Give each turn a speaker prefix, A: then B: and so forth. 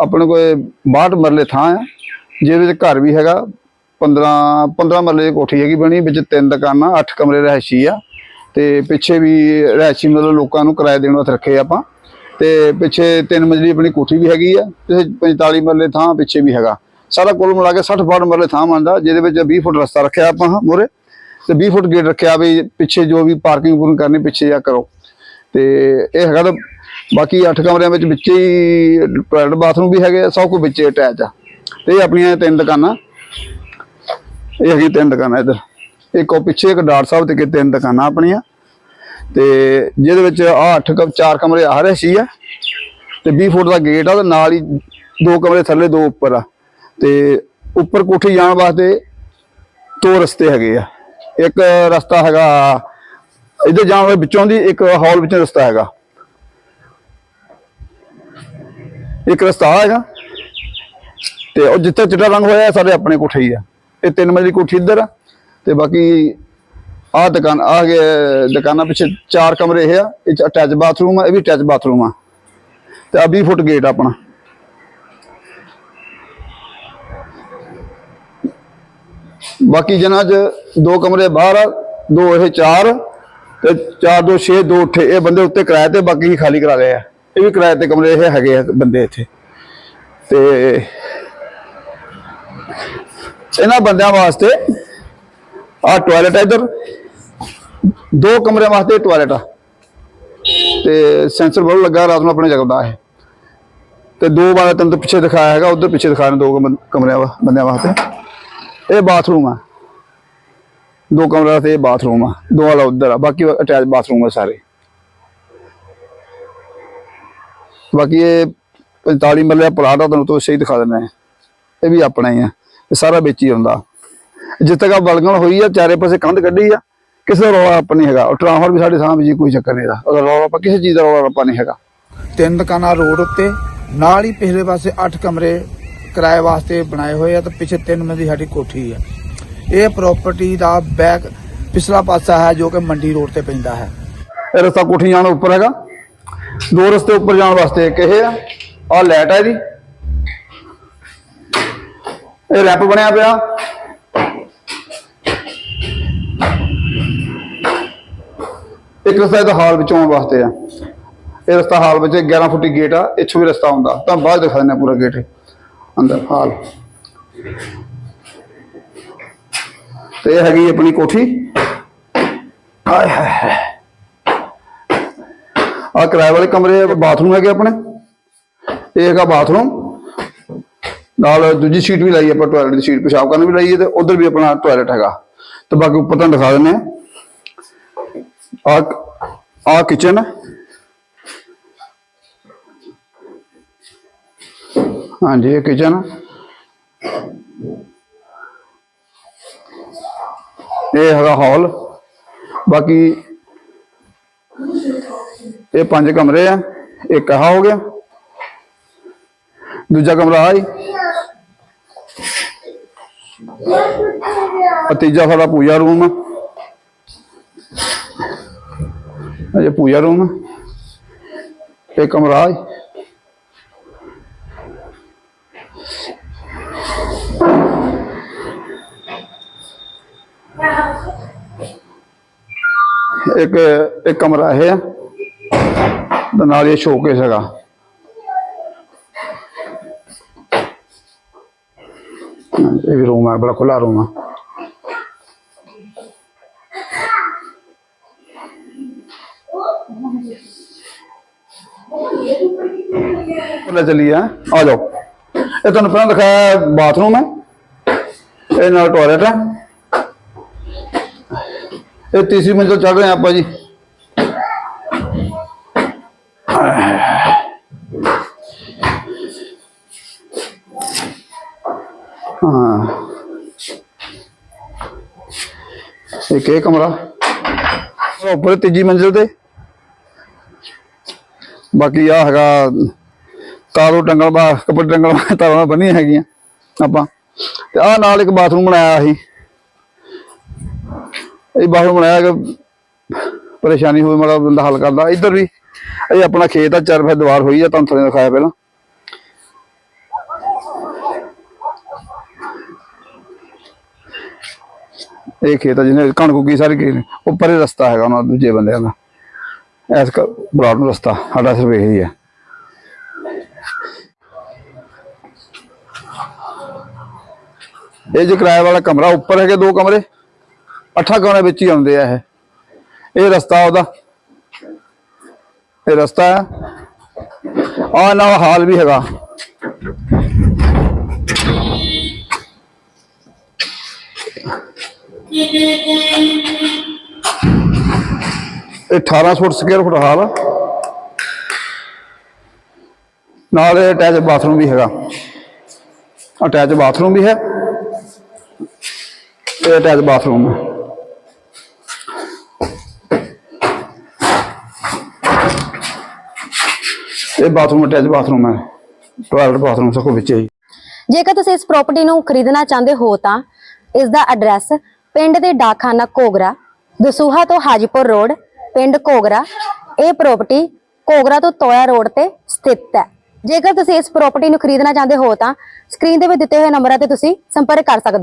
A: ਆਪਣੇ ਕੋਲ 62 ਮਰਲੇ ਥਾਂ ਆ, ਜਿਹਦੇ ਵਿੱਚ ਘਰ ਵੀ ਹੈਗਾ 15 15 ਮਰਲੇ ਦੀ ਕੋਠੀ ਹੈਗੀ ਬਣੀ, ਵਿੱਚ ਤਿੰਨ ਦੁਕਾਨਾਂ 8 ਕਮਰੇ ਰਹਿਸ਼ੀ ਆ, ਤੇ ਪਿੱਛੇ ਵੀ ਰਹਿਸ਼ੀ ਮਤਲਬ ਲੋਕਾਂ ਨੂੰ ਕਿਰਾਏ ਦੇਣ ਵਾਸਤੇ ਰੱਖੇ ਆਪਾਂ, ਤੇ ਪਿੱਛੇ ਤਿੰਨ ਮੰਜ਼ਲੀ ਆਪਣੀ ਕੋਠੀ ਵੀ ਹੈਗੀ ਆ, ਤੇ 45 ਮਰਲੇ ਥਾਂ ਪਿੱਛੇ ਵੀ ਹੈਗਾ। ਸਾਰਾ ਕੁੱਲ ਮਿਲਾ ਕੇ 60 62 ਮਰਲੇ ਥਾਂ ਬਣਦਾ, ਜਿਹਦੇ ਵਿੱਚ 20 ਫੁੱਟ ਰਸਤਾ ਰੱਖਿਆ ਆਪਾਂ ਮੂਹਰੇ, ਤੇ 20 ਫੁੱਟ ਗੇਟ ਰੱਖਿਆ ਵੀ ਪਿੱਛੇ ਜੋ ਵੀ ਪਾਰਕਿੰਗ ਪੂਰਨ ਕਰਨੀ ਪਿੱਛੇ ਆ ਕਰੋ। ਤੇ ਇਹ ਹੈਗਾ ਤਾਂ ਬਾਕੀ 8 ਕਮਰਿਆਂ ਵਿੱਚ ਵਿੱਚ ਹੀ ਟਾਇਲਟ ਬਾਥਰੂਮ ਵੀ ਹੈਗੇ ਆ, ਸਭ ਕੁਝ ਵਿੱਚ ਅਟੈਚ ਆ। ਤੇ ਇਹ ਆਪਣੀਆਂ ਤਿੰਨ ਦੁਕਾਨਾਂ। ਇਹ ਹੈਗੀ ਤਿੰਨ ਦੁਕਾਨਾਂ ਇੱਧਰ। ਇੱਕ ਉਹ ਪਿੱਛੇ ਇੱਕ ਡਾਟ ਸਾਹਿਬ ਤੇ ਕਿ ਤਿੰਨ ਦੁਕਾਨਾਂ ਆਪਣੀਆਂ। ਤੇ ਜਿਹਦੇ ਵਿੱਚ ਆ 8 ਕਮ 4 ਕਮਰੇ ਆ ਰਹੇ ਸੀ ਆ। ਤੇ 20 ਫੁੱਟ ਦਾ ਗੇਟ ਆ ਤੇ ਨਾਲ ਹੀ ਦੋ ਕਮਰੇ ਥੱਲੇ ਦੋ ਉੱਪਰ ਆ। ਤੇ ਉੱਪਰ ਕੋਠੀ ਜਾਣ ਵਾਸਤੇ ਦੋ ਰਸਤੇ ਹੈਗੇ ਆ। ਇੱਕ ਰਸਤਾ ਹੈਗਾ ਇੱਧਰ ਜਾਣ ਵਾਲੇ ਵਿੱਚੋਂ ਦੀ ਇੱਕ ਹਾਲ ਵਿੱਚੋਂ ਰਸਤਾ ਹੈਗਾ। ਇੱਕ ਰਸਤਾ ਹੈਗਾ। ਤੇ ਉਹ ਜਿੱਥੇ ਚਿੱਟਾ ਰੰਗ ਹੋਇਆ ਇਹ ਸਾਡੇ ਆਪਣੇ ਕੋਠੇ ਹੀ ਆ। ਇਹ ਤਿੰਨ ਮੰਜ਼ਲੀ ਕੋਠੀ ਇੱਧਰ ਆ ਤੇ ਬਾਕੀ ਆਹ ਦੁਕਾਨ ਆ ਦੁਕਾਨਾਂ ਪਿੱਛੇ ਚਾਰ ਕਮਰੇ ਇਹ ਆ, ਇਹ ਅਟੈਚ ਬਾਥਰੂਮ ਆ, ਇਹ ਵੀ ਅਟੈਚ ਬਾਥਰੂਮ ਆ। ਤੇ ਆ 20 ਫੁੱਟ ਗੇਟ ਆਪਣਾ। ਬਾਕੀ ਜਨਾਂ 'ਚ ਦੋ ਕਮਰੇ ਬਾਹਰ ਆ, ਦੋ ਇਹ ਚਾਰ ਤੇ ਚਾਰ, ਦੋ, ਛੇ, ਦੋ ਉੱਠੇ। ਇਹ ਬੰਦੇ ਉੱਤੇ ਕਿਰਾਏ ਤੇ ਬਾਕੀ ਹੀ ਖਾਲੀ ਕਰਾ ਲਏ ਆ। ਇਹ ਵੀ ਕਿਰਾਏ ਤੇ ਕਮਰੇ ਇਹ ਹੈਗੇ ਆ ਬੰਦੇ ਇੱਥੇ। ਤੇ ਇਹਨਾਂ ਬੰਦਿਆਂ ਵਾਸਤੇ ਆ ਟਾਇਲਟ ਹੈ ਇੱਧਰ। ਦੋ ਕਮਰਿਆਂ ਵਾਸਤੇ ਟਾਇਲਟ ਆ। ਤੇ ਸੈਂਸਰ ਬਲ ਲੱਗਾ ਰਾਤ ਨੂੰ ਆਪਣੇ ਜਗਦਾ ਹੈ ਤੇ ਦੋ ਵਾਰ ਤੈਨੂੰ ਪਿੱਛੇ ਦਿਖਾਇਆ ਹੈਗਾ, ਉਧਰ ਪਿੱਛੇ ਦਿਖਾ ਦੋ ਕਮਰਿਆਂ ਵਾ, ਬੰਦਿਆਂ ਵਾਸਤੇ। ਇਹ ਬਾਥਰੂਮ ਆ। ਦੋ ਕਮਰਿਆਂ ਤੇ ਇਹ ਬਾਥਰੂਮ ਆ। ਦੋ ਵਾਲਾ ਉਧਰ ਆ, ਬਾਕੀ ਅਟੈਚ ਬਾਥਰੂਮ ਆ ਸਾਰੇ। ਬਾਕੀ ਇਹ 45 ਮਰਲੇ ਪਲਾਟ ਆ ਤੁਹਾਨੂੰ ਤੋਂ ਸਹੀ ਦਿਖਾ ਦਿੰਦਾ ਹੈ। ਇਹ ਵੀ ਆਪਣਾ ਹੀ ਆ ਇਹ ਸਾਰਾ ਵਿੱਚ ਹੀ ਆਉਂਦਾ ਜਿੱਥੇ ਤੱਕ ਆ ਬਲਗਣ ਹੋਈ ਆ ਚਾਰੇ ਪਾਸੇ ਕੰਧ ਕੱਢੀ ਆ ਕਿਸੇ ਦਾ ਰੌਲਾ ਆਪਾਂ ਨਹੀਂ ਹੈਗਾ। ਉਹ ਟਰਾਂਸਫਰ ਵੀ ਸਾਡੇ ਸਾਹਮਣੇ ਜੀ ਕੋਈ ਚੱਕਰ ਨਹੀਂ ਦਾ ਉਹਦਾ ਰੌਲਾ ਆਪਾਂ ਕਿਸੇ ਚੀਜ਼ ਦਾ ਰੌਲਾ ਆਪਾਂ ਨਹੀਂ ਹੈਗਾ।
B: ਤਿੰਨ ਦੁਕਾਨਾਂ ਰੋਡ ਉੱਤੇ ਨਾਲ ਹੀ ਪਿਛਲੇ ਪਾਸੇ 8 ਕਮਰੇ ਕਿਰਾਏ ਵਾਸਤੇ ਬਣਾਏ ਹੋਏ ਆ ਤੇ ਪਿੱਛੇ ਤਿੰਨ ਮੰਦੀ ਸਾਡੀ ਕੋਠੀ ਆ। ਇਹ ਪ੍ਰਾਪਰਟੀ ਦਾ ਬੈਕ ਪਿਛਲਾ ਪਾਸਾ ਹੈ ਜੋ ਕਿ ਮੰਡੀ ਰੋਡ ਤੇ ਪੈਂਦਾ ਹੈ।
A: ਇਹ ਰਸਤਾ ਕੋਠੀ ਜਾਣ ਉੱਪਰ ਹੈਗਾ। ਦੋ ਰਸਤੇ ਉੱਪਰ ਜਾਣ ਵਾਸਤੇ ਇੱਕ ਇਹ ਆ, ਆਹ ਲੈਟ ਹੈ ਇਹਦੀ। ਇਹ ਰੈਂਪ ਬਣਿਆ ਪਿਆ। ਇੱਕ ਰਸਤਾ ਇਹਦਾ ਹਾਲ ਵਿੱਚੋਂ ਆਉਣ ਵਾਸਤੇ ਆ। ਇਹ ਰਸਤਾ ਹਾਲ ਵਿੱਚ 11 ਫੁੱਟੀ ਗੇਟ ਆ, ਇੱਥੋਂ ਵੀ ਰਸਤਾ ਹੁੰਦਾ। ਤਾਂ ਬਾਅਦ ਦਿਖਾ ਦਿੰਦੇ ਪੂਰਾ ਗੇਟ ਅੰਦਰ ਹਾਲ। ਤੇ ਇਹ ਹੈਗੀ ਆਪਣੀ ਕੋਠੀ ਹਾਏ ਹਾਏ ਹਾਏ ਆ ਕਿਰਾਏ ਵਾਲੇ ਕਮਰੇ ਬਾਥਰੂਮ ਹੈਗੇ ਆਪਣੇ। ਇਹ ਹੈਗਾ ਬਾਥਰੂਮ। ਨਾਲ ਦੂਜੀ ਸੀਟ ਵੀ ਲਾਈ ਆਪਾਂ ਟਾਇਲਟ ਦੀ ਸੀਟ ਪਿਸ਼ਾਬ ਕਰਨ ਵੀ ਲਾਈ ਹੈ ਤੇ ਉਧਰ ਵੀ ਆਪਣਾ ਟਾਇਲਟ ਹੈਗਾ। ਤੇ ਬਾਕੀ ਉੱਪਰ ਤੁਹਾਨੂੰ ਦਿਖਾ ਦਿੰਦੇ ਆ ਆ ਆ ਕਿਚਨ ਹਾਂਜੀ, ਇਹ ਕਿਚਨ ਇਹ ਹੈਗਾ ਹਾਲ ਬਾਕੀ ਇਹ ਪੰਜ ਕਮਰੇ ਆ, ਇੱਕ ਆਹ ਹੋ ਗਿਆ। ਦੂਜਾ ਕਮਰਾ ਆ ਹੀ। ਆ ਤੀਜਾ ਸਾਡਾ ਪੂਜਾ ਰੂਮ ਆ। ਇਹ ਪੂਜਾ ਰੂਮ ਆ। ਇਹ ਕਮਰਾ ਆ ਇੱਕ ਇੱਕ ਕਮਰਾ ਇਹ ਆ। ਤੇ ਨਾਲ ਇਹ ਸ਼ੋਕੇਸ ਹੈਗਾ। ਇਹ ਵੀ ਰੂਮ ਹੈ, ਬੜਾ ਖੁੱਲਾ ਰੂਮ ਹੈ। ਲੈ ਚਲੀ ਆ ਆ ਜਾਓ। ਇਹ ਤੁਹਾਨੂੰ ਪਹਿਲਾਂ ਦਿਖਾਇਆ ਬਾਥਰੂਮ ਹੈ। ਇਹ ਨਾਲ ਟਾਇਲਟ ਹੈ। ਇਹ ਤੀਸਰੀ ਮੰਜ਼ਿਲ ਚੜ ਰਹੇ ਹਾਂ ਆਪਾਂ ਜੀ। ਹਾਂ। ਇੱਕ ਇਹ ਕਮਰਾ ਉੱਪਰ ਤੀਜੀ ਮੰਜ਼ਿਲ ਤੇ। ਬਾਕੀ ਆ ਹੈਗਾ ਤਾਰੋ ਟੰਗਲ ਬਾ ਕੱਪੜੇ ਟੰਗਲ ਤਾਰਾਂ ਬੰਨੀਆਂ ਹੈਗੀਆਂ ਆਪਾਂ। ਤੇ ਆ ਨਾਲ ਇੱਕ ਬਾਥਰੂਮ ਬਣਾਇਆ ਸੀ। ਇਹ ਬਾਥਰੂਮ ਬਣਾਇਆ ਕਿ ਪਰੇਸ਼ਾਨੀ ਹੋਵੇ, ਮਾੜਾ ਬੰਦਾ ਹੱਲ ਕਰਦਾ। ਇੱਧਰ ਵੀ ਇਹ ਆਪਣਾ ਖੇਤ ਆ, ਚਾਰ ਫੇ ਦੀਵਾਰ ਹੋਈ ਆ, ਤੁਹਾਨੂੰ ਥੋੜੇ ਦਿਖਾਇਆ ਪਹਿਲਾਂ। ਇਹ ਖੇਤ ਆ ਜਿਹਨੇ ਕਣਕ ਉੱਗੀ ਸਾਰੀ ਗਈ ਉਹ ਪਰੇ ਰਸਤਾ ਹੈਗਾ ਉਹਨਾਂ ਦੂਜੇ ਬੰਦਿਆਂ ਦਾ। ਐਸ ਬਰਾਡ ਨੂੰ ਰਸਤਾ, ਸਾਡਾ ਸਿਰਫ ਇਹ ਹੀ ਹੈ ਇਹ ਜੇ ਕਿਰਾਏ ਵਾਲਾ ਕਮਰਾ, ਉੱਪਰ ਹੈਗੇ ਦੋ ਕਮਰੇ, ਅੱਠਾਂ ਕਮਰੇ ਵਿੱਚ ਹੀ ਆਉਂਦੇ ਆ ਇਹ। ਇਹ ਰਸਤਾ ਉਹਦਾ। ਇਹ ਰਸਤਾ ਹੈ ਆ ਨਾਲ ਹਾਲ ਵੀ ਹੈਗਾ ਇਹ 18 ਫੁੱਟ ਸਕੁਅਰ ਫੁੱਟ ਹਾਲ ਆ ਨਾਲ ਇਹ ਅਟੈਚ ਬਾਥਰੂਮ ਵੀ ਹੈਗਾ ਅਟੈਚ ਬਾਥਰੂਮ ਵੀ ਹੈ ਇਹ ਅਟੈਚ ਬਾਥਰੂਮ ਹੈ ਇਹ ਬਾਥਰੂਮ ਅਟੈਚ ਬਾਥਰੂਮ ਹੈ ਟਾਇਲਟ ਬਾਥਰੂਮ ਸਭ ਕੁਝ ਵਿੱਚ ਹੀ।
C: ਜੇਕਰ ਤੁਸੀਂ ਇਸ ਪ੍ਰਾਪਰਟੀ ਨੂੰ ਖਰੀਦਣਾ ਚਾਹੁੰਦੇ ਹੋ ਤਾਂ ਇਸ ਦਾ ਐਡਰੈਸ ਪਿੰਡ ਦੇ ਡਾਕਖਾਨਾ ਕੋਗਰਾ ਦਸੂਹਾ ਤੋਂ ਹਾਜੀਪੁਰ ਰੋਡ, ਪਿੰਡ ਕੋਗਰਾ ਇਹ ਪ੍ਰਾਪਰਟੀ ਕੋਗਰਾ ਤੋਂ ਤੋਇਆ ਰੋਡ ਤੇ ਸਥਿਤ ਹੈ। ਜੇਕਰ ਤੁਸੀਂ ਇਸ ਪ੍ਰਾਪਰਟੀ ਨੂੰ ਖਰੀਦਣਾ ਚਾਹੁੰਦੇ ਹੋ ਤਾਂ ਸਕਰੀਨ ਦੇ ਵਿੱਚ ਦਿੱਤੇ ਹੋਏ ਨੰਬਰਾਂ ਤੇ ਤੁਸੀਂ ਸੰਪਰਕ ਕਰ ਸਕਦੇ